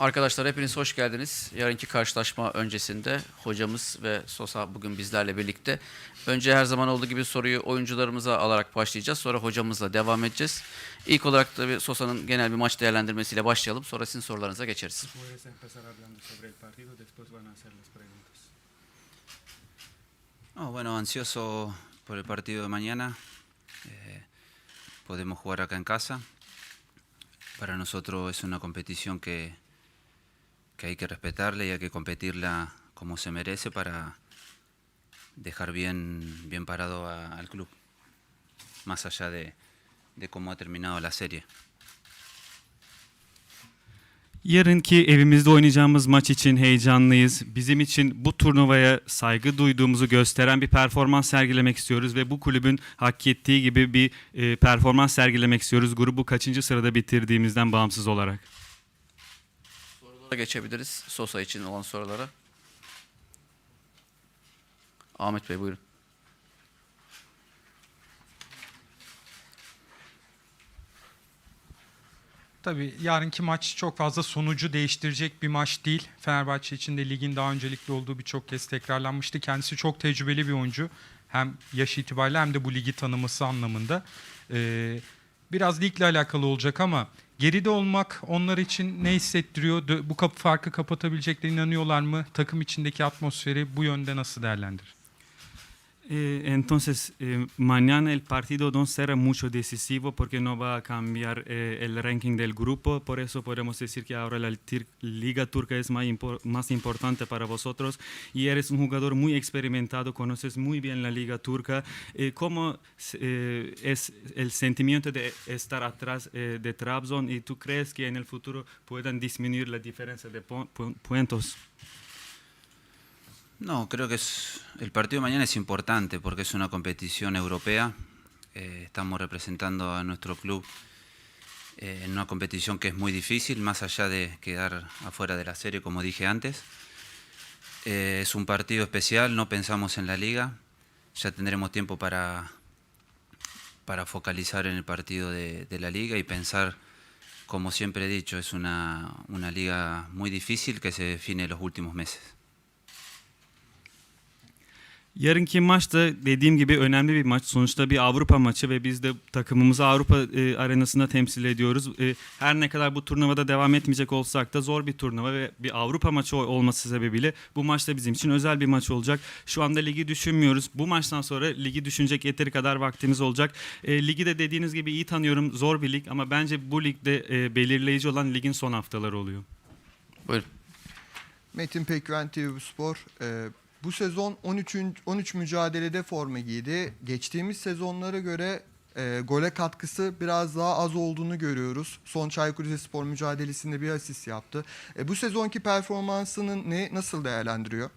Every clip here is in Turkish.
Arkadaşlar hepiniz hoş geldiniz. Yarınki karşılaşma öncesinde hocamız ve Sosa bugün bizlerle birlikte. Önce her zaman olduğu gibi soruyu oyuncularımıza alarak başlayacağız. Sonra hocamızla devam edeceğiz. İlk olarak tabii Sosa'nın genel bir maç değerlendirmesiyle başlayalım. Sonra sizin sorularınıza geçeriz. No, bueno, ansioso por el partido de mañana. Eh, podemos jugar acá en casa. Para nosotros es una competición que, que hay que respetarla y hay que competirla como se merece para dejar bien, bien parado a- al club, más allá de, de cómo ha terminado la serie. Yarınki evimizde oynayacağımız maç için heyecanlıyız. Bizim için bu turnuvaya saygı duyduğumuzu gösteren bir performans sergilemek istiyoruz ve bu kulübün hak ettiği gibi bir e, performans sergilemek istiyoruz. Grubu kaçıncı sırada bitirdiğimizden bağımsız olarak. Sorulara geçebiliriz. Sosa için olan sorulara. Ahmet Bey buyurun. Tabii yarınki maç çok fazla sonucu değiştirecek bir maç değil. Fenerbahçe için de ligin daha öncelikli olduğu birçok kez tekrarlanmıştı. Kendisi çok tecrübeli bir oyuncu. Hem yaş itibariyle hem de bu ligi tanıması anlamında. Ee, biraz ligle alakalı olacak ama geride olmak onlar için ne hissettiriyor? Bu kapı farkı kapatabileceklerine inanıyorlar mı? Takım içindeki atmosferi bu yönde nasıl değerlendirir? Eh, entonces, eh, mañana el partido no será mucho decisivo porque no va a cambiar eh, el ranking del grupo, por eso podemos decir que ahora la Liga Turca es más, impor- más importante para vosotros y eres un jugador muy experimentado, conoces muy bien la Liga Turca. Eh, ¿Cómo eh, es el sentimiento de estar atrás eh, de Trabzon y tú crees que en el futuro puedan disminuir la diferencia de pu- pu- puntos? No, creo que es, el partido de mañana es importante porque es una competición europea. Eh, estamos representando a nuestro club eh, en una competición que es muy difícil, más allá de quedar afuera de la serie, como dije antes. Eh, es un partido especial, no pensamos en la liga. Ya tendremos tiempo para, para focalizar en el partido de, de la liga y pensar, como siempre he dicho, es una, una liga muy difícil que se define en los últimos meses. Yarınki maç da dediğim gibi önemli bir maç. Sonuçta bir Avrupa maçı ve biz de takımımızı Avrupa e, arenasında temsil ediyoruz. E, her ne kadar bu turnuvada devam etmeyecek olsak da zor bir turnuva ve bir Avrupa maçı ol- olması sebebiyle bu maç da bizim için özel bir maç olacak. Şu anda ligi düşünmüyoruz. Bu maçtan sonra ligi düşünecek yeteri kadar vaktimiz olacak. E, ligi de dediğiniz gibi iyi tanıyorum. Zor bir lig ama bence bu ligde e, belirleyici olan ligin son haftaları oluyor. Buyurun. Metin Pekven TV Spor. Ee, bu sezon 13. 13 mücadelede forma giydi. Geçtiğimiz sezonlara göre e, gole katkısı biraz daha az olduğunu görüyoruz. Son Çaykur Rizespor mücadelesinde bir asist yaptı. E, bu sezonki performansını ne nasıl değerlendiriyor?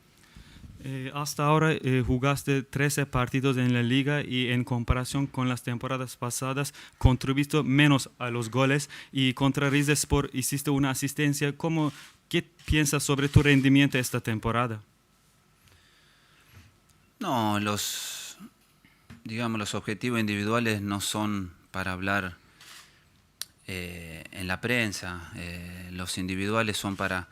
Eh, hasta ahora eh, jugaste 13 partidos en la liga y en comparación con las temporadas pasadas contribuiste menos a los goles y contra Rizespor hiciste una asistencia. ¿Cómo, ¿Qué piensas sobre tu rendimiento esta temporada? No, los, digamos, los objetivos individuales no son para hablar eh, en la prensa. Eh, los individuales son para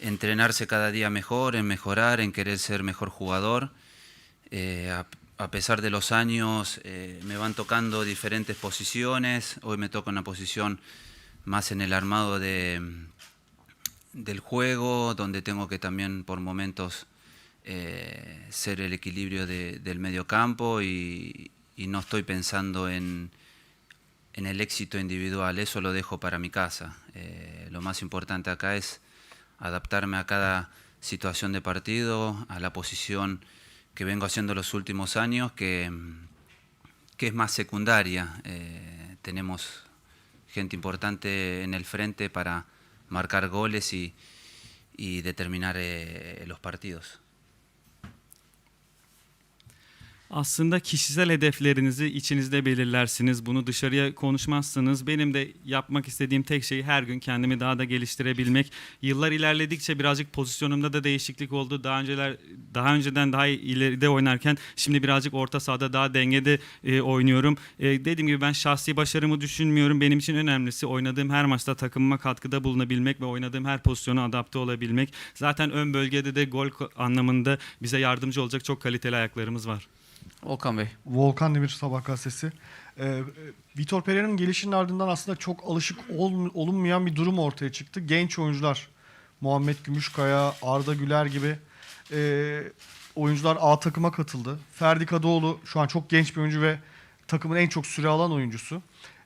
entrenarse cada día mejor, en mejorar, en querer ser mejor jugador. Eh, a, a pesar de los años, me van tocando diferentes posiciones. Hoy me toca una posición más en el armado de, del juego, donde tengo que también por momentos eh, ser el equilibrio de- del medio campo y, y no estoy pensando en, el éxito individual, eso lo dejo para mi casa. Eh, lo más importante acá es adaptarme a cada situación de partido, a la posición que vengo haciendo los últimos años, que, es más secundaria. Eh, tenemos gente importante en el frente para marcar goles y, determinar los partidos. Aslında kişisel hedeflerinizi içinizde belirlersiniz. Bunu dışarıya konuşmazsınız. Benim de yapmak istediğim tek şey her gün kendimi daha da geliştirebilmek. Yıllar ilerledikçe birazcık pozisyonumda da değişiklik oldu. Daha önceler daha önceden daha ileride oynarken şimdi birazcık orta sahada daha dengede e, oynuyorum. E, dediğim gibi ben şahsi başarımı düşünmüyorum. Benim için önemlisi oynadığım her maçta takımıma katkıda bulunabilmek ve oynadığım her pozisyona adapte olabilmek. Zaten ön bölgede de gol anlamında bize yardımcı olacak çok kaliteli ayaklarımız var. Volkan Bey. Volkan Demir Sabah gazetesi. Ee, Vitor Pereira'nın gelişinin ardından aslında çok alışık ol- olunmayan bir durum ortaya çıktı. Genç oyuncular Muhammed Gümüşkaya, Arda Güler gibi e, oyuncular A takıma katıldı. Ferdi Kadıoğlu şu an çok genç bir oyuncu ve takımın en çok süre alan oyuncusu.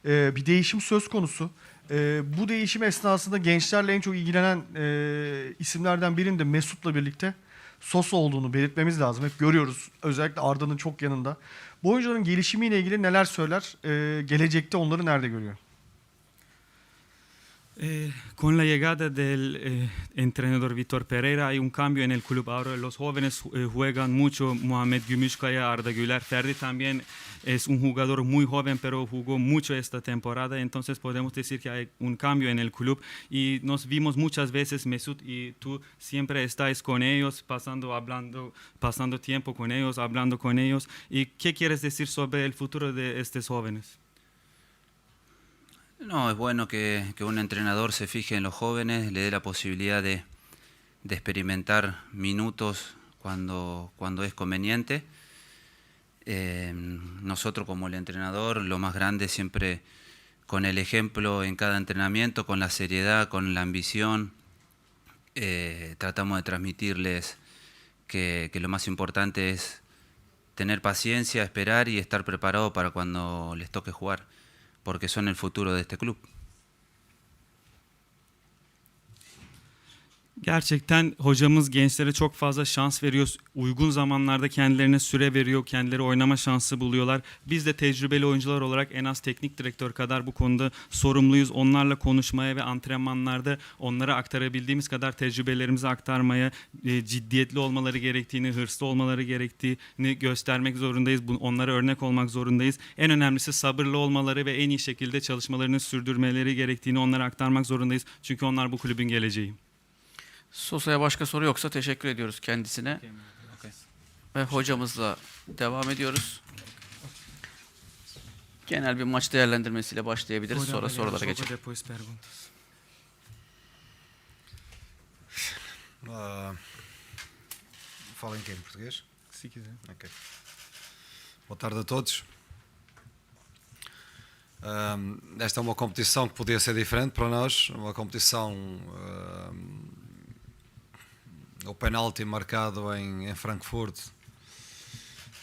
Ee, bir değişim söz konusu. Ee, bu değişim esnasında gençlerle en çok ilgilenen e, isimlerden birinin de Mesut'la birlikte Sosa olduğunu belirtmemiz lazım. Hep görüyoruz. Özellikle Arda'nın çok yanında. Bu oyuncuların gelişimiyle ilgili neler söyler? Ee, gelecekte onları nerede görüyor? Eh, con la llegada del eh, entrenador Víctor Pereira hay un cambio en el club. Ahora los jóvenes eh, juegan mucho. Mohamed Gümüşkaya, Arda Güler, Ferdi también es un jugador muy joven, pero jugó mucho esta temporada. Entonces podemos decir que hay un cambio en el club. Y nos vimos muchas veces, Mesut, y tú siempre estás con ellos, pasando, hablando, pasando tiempo con ellos, hablando con ellos. ¿Y qué quieres decir sobre el futuro de estos jóvenes? No, es bueno que, un entrenador se fije en los jóvenes, le dé la posibilidad de, experimentar minutos cuando, cuando es conveniente. Eh, nosotros como el entrenador, lo más grande siempre con el ejemplo en cada entrenamiento, con la seriedad, con la ambición, eh, tratamos de transmitirles que, que lo más importante es tener paciencia, esperar y estar preparado para cuando les toque jugar, porque son el futuro de este club. Gerçekten hocamız gençlere çok fazla şans veriyor. Uygun zamanlarda kendilerine süre veriyor, kendileri oynama şansı buluyorlar. Biz de tecrübeli oyuncular olarak en az teknik direktör kadar bu konuda sorumluyuz. Onlarla konuşmaya ve antrenmanlarda onlara aktarabildiğimiz kadar tecrübelerimizi aktarmaya, e, ciddiyetli olmaları gerektiğini, hırslı olmaları gerektiğini göstermek zorundayız. Onlara örnek olmak zorundayız. En önemlisi sabırlı olmaları ve en iyi şekilde çalışmalarını sürdürmeleri gerektiğini onlara aktarmak zorundayız. Çünkü onlar bu kulübün geleceği. Sosa'ya başka soru yoksa teşekkür ediyoruz kendisine. Ve hocamızla devam ediyoruz. Genel bir maç değerlendirmesiyle başlayabiliriz. Sonra sorulara geçelim. Ah, fala em quem? Português? Se quiser. Ok. Boa tarde a todos. Ahm, esta é uma competição que podia ser diferente para nós, uma competição. ahm, o penalti marcado em, em Frankfurt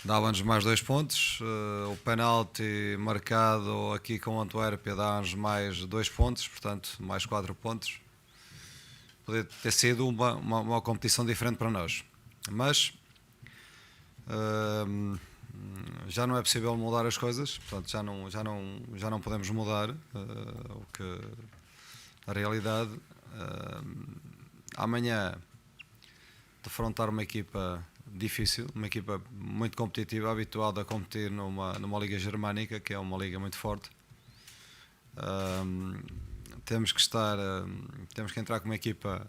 dava-nos mais dois pontos, eh, o penalti marcado aqui com Antuérpia dá-nos mais dois pontos, portanto, mais quatro pontos. Podia ter sido uma, uma, uma competição diferente para nós. Mas Ahm, já não é possível mudar as coisas, portanto já não, já não, já não podemos mudar ah, o que a realidade. Ahm, amanhã defrontar uma equipa difícil, uma equipa muito competitiva, habituada a competir numa, numa liga germânica, que é uma liga muito forte. Ahm, temos que estar, temos que entrar com uma equipa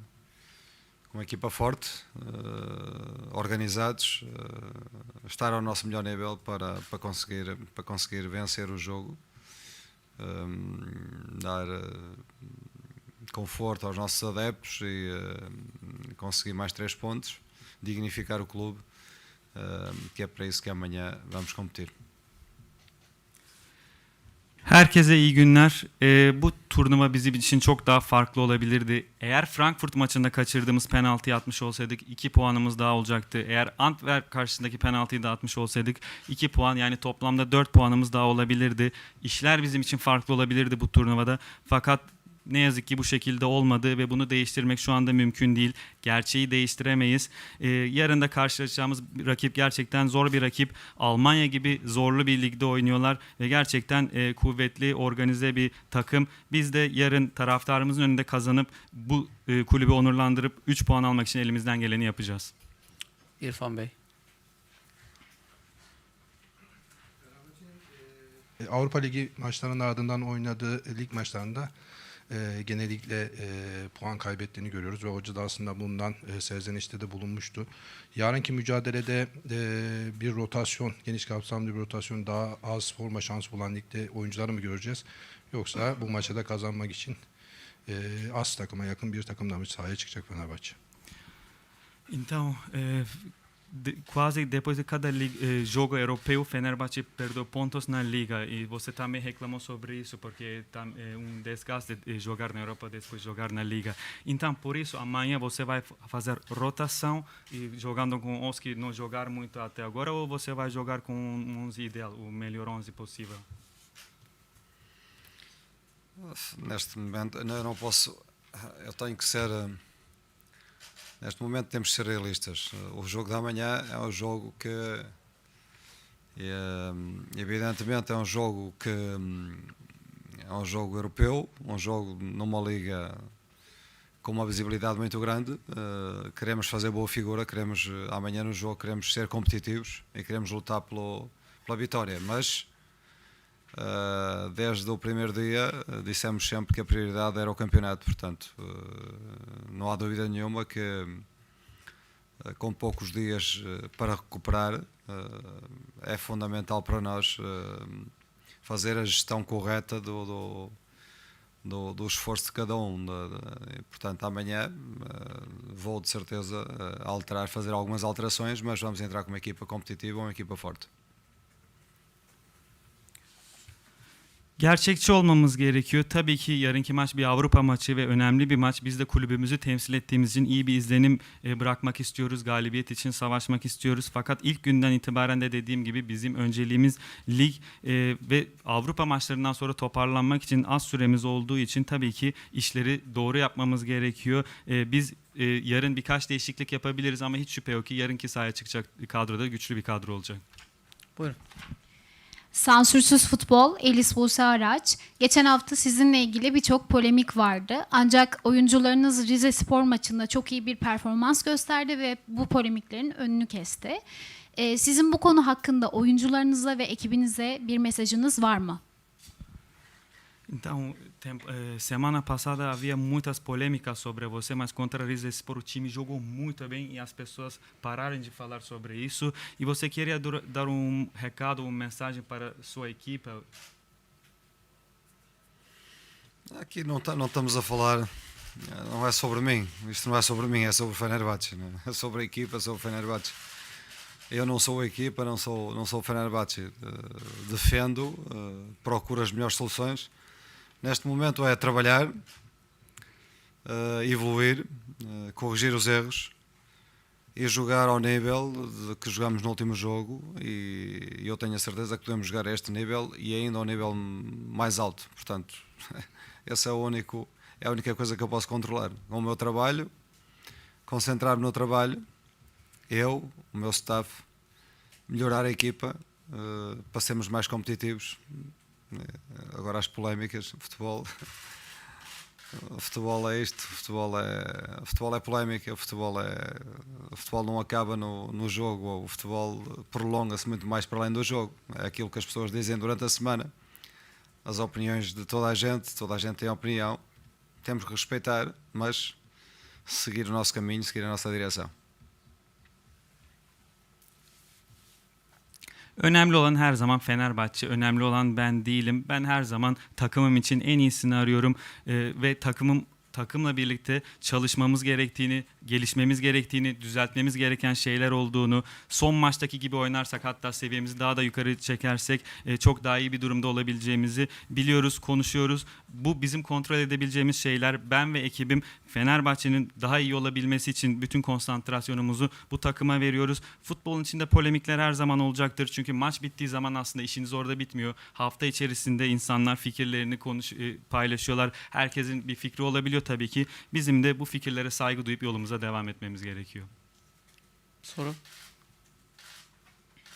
com uma equipa forte, eh, organizados, eh, estar ao nosso melhor nível para, para, conseguir, para conseguir vencer o jogo, eh, dar eh, conforto aos nossos adeptos e conseguir mais três pontos, dignificar o clube, eh, que é para isso que amanhã vamos competir. Herkese iyi günler. Ee, bu turnuva bizim için çok daha farklı olabilirdi. Eğer Frankfurt maçında kaçırdığımız penaltıyı atmış olsaydık 2 puanımız daha olacaktı. Eğer Antwerp karşısındaki penaltıyı da atmış olsaydık 2 puan yani toplamda 4 puanımız daha olabilirdi. İşler bizim için farklı olabilirdi bu turnuvada. Fakat ne yazık ki bu şekilde olmadı ve bunu değiştirmek şu anda mümkün değil. Gerçeği değiştiremeyiz. Ee, yarın da karşılaşacağımız rakip gerçekten zor bir rakip. Almanya gibi zorlu bir ligde oynuyorlar ve gerçekten e, kuvvetli, organize bir takım. Biz de yarın taraftarımızın önünde kazanıp bu e, kulübü onurlandırıp 3 puan almak için elimizden geleni yapacağız. İrfan Bey. E, Avrupa Ligi maçlarının ardından oynadığı lig maçlarında e, genellikle e, puan kaybettiğini görüyoruz ve hoca da aslında bundan e, serzenişte de bulunmuştu. Yarınki mücadelede e, bir rotasyon, geniş kapsamlı bir rotasyon daha az forma şansı bulan ligde oyuncuları mı göreceğiz? Yoksa bu maçta da kazanmak için e, az takıma yakın bir takımla mı sahaya çıkacak Fenerbahçe? Então, eh, de- quase depois de cada li- eh, jogo europeu, Fenerbahçe perdeu pontos na liga e você também reclamou sobre isso porque é um desgaste eh, jogar na Europa depois jogar na liga. Então, por isso amanhã você vai fazer rotação e jogando com os que não jogaram muito até agora ou você vai jogar com um 11 ideal, o melhor 11 possível? Neste momento, eu não posso. Eu tenho que ser. Neste momento, temos que ser realistas. O jogo da manhã é um jogo que. eh, Evidentemente, é um jogo que. hum, É um jogo europeu, um jogo numa liga com uma visibilidade muito grande. Eh, Queremos fazer boa figura, queremos eh, amanhã no jogo queremos ser competitivos e queremos lutar pelo, pela vitória. Mas Uh, desde o primeiro dia uh, dissemos sempre que a prioridade era o campeonato, portanto não há dúvida nenhuma que uh, com poucos dias uh, para recuperar uh, é fundamental para nós fazer a gestão correta do, do, do, do esforço de cada um. E, portanto, amanhã vou de certeza alterar, fazer algumas alterações, mas vamos entrar com uma equipa competitiva, uma equipa forte. Gerçekçi olmamız gerekiyor. Tabii ki yarınki maç bir Avrupa maçı ve önemli bir maç. Biz de kulübümüzü temsil ettiğimiz için iyi bir izlenim e, bırakmak istiyoruz. Galibiyet için savaşmak istiyoruz. Fakat ilk günden itibaren de dediğim gibi bizim önceliğimiz lig e, ve Avrupa maçlarından sonra toparlanmak için az süremiz olduğu için tabii ki işleri doğru yapmamız gerekiyor. E, biz yarın birkaç değişiklik yapabiliriz ama hiç şüphe yok ki yarınki sahaya çıkacak kadroda güçlü bir kadro olacak. Buyurun. Sansürsüz futbol, Elis Buse Araç. Geçen hafta sizinle ilgili birçok polemik vardı. Ancak oyuncularınız Rize Spor maçında çok iyi bir performans gösterdi ve bu polemiklerin önünü kesti. Ee, sizin bu konu hakkında oyuncularınıza ve ekibinize bir mesajınız var mı? Então, tem- eh, semana passada havia muitas polêmicas sobre você, mas contra a Rize Sport o time jogou muito bem e as pessoas pararam de falar sobre isso. E você queria dar um recado, uma mensagem para sua equipe? Aqui não, tá- não estamos a falar, não é sobre mim, isto não é sobre mim, é sobre o Fenerbahçe, não é? é sobre a equipa, é sobre o Fenerbahçe. Eu não sou a equipa, não sou, não sou o Fenerbahçe. Eh, defendo, eh, procuro as melhores soluções. Neste momento é trabalhar, eh, evoluir, eh, corrigir os erros e jogar ao nível de que jogamos no último jogo e eu tenho a certeza que podemos jogar a este nível e ainda ao nível mais alto. Portanto, essa é, o único, é a única coisa que eu posso controlar. Com o meu trabalho, concentrar-me no trabalho, eu, o meu staff, melhorar a equipa sermos mais competitivos. Eh, Agora as polémicas, o futebol. O futebol é isto, o futebol é, o futebol é polémica, o futebol, é, o futebol não acaba no, no jogo, o futebol prolonga-se muito mais para além do jogo. É aquilo que as pessoas dizem durante a semana, as opiniões de toda a gente, toda a gente tem opinião, temos que respeitar, mas seguir o nosso caminho, seguir a nossa direção. Önemli olan her zaman Fenerbahçe, önemli olan ben değilim. Ben her zaman takımım için en iyisini arıyorum Ee, ve takımım takımla birlikte çalışmamız gerektiğini, gelişmemiz gerektiğini, düzeltmemiz gereken şeyler olduğunu, son maçtaki gibi oynarsak hatta seviyemizi daha da yukarı çekersek e, çok daha iyi bir durumda olabileceğimizi biliyoruz, konuşuyoruz. Bu bizim kontrol edebileceğimiz şeyler. Ben ve ekibim Fenerbahçe'nin daha iyi olabilmesi için bütün konsantrasyonumuzu bu takıma veriyoruz. Futbolun içinde polemikler her zaman olacaktır. Çünkü maç bittiği zaman aslında işiniz orada bitmiyor. Hafta içerisinde insanlar fikirlerini konuş e, paylaşıyorlar. Herkesin bir fikri olabiliyor tabii ki. Bizim de bu fikirlere saygı duyup yolumuza devam etmemiz gerekiyor. Soru?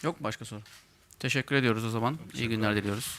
Yok başka soru? Teşekkür ediyoruz o zaman. İyi günler diliyoruz.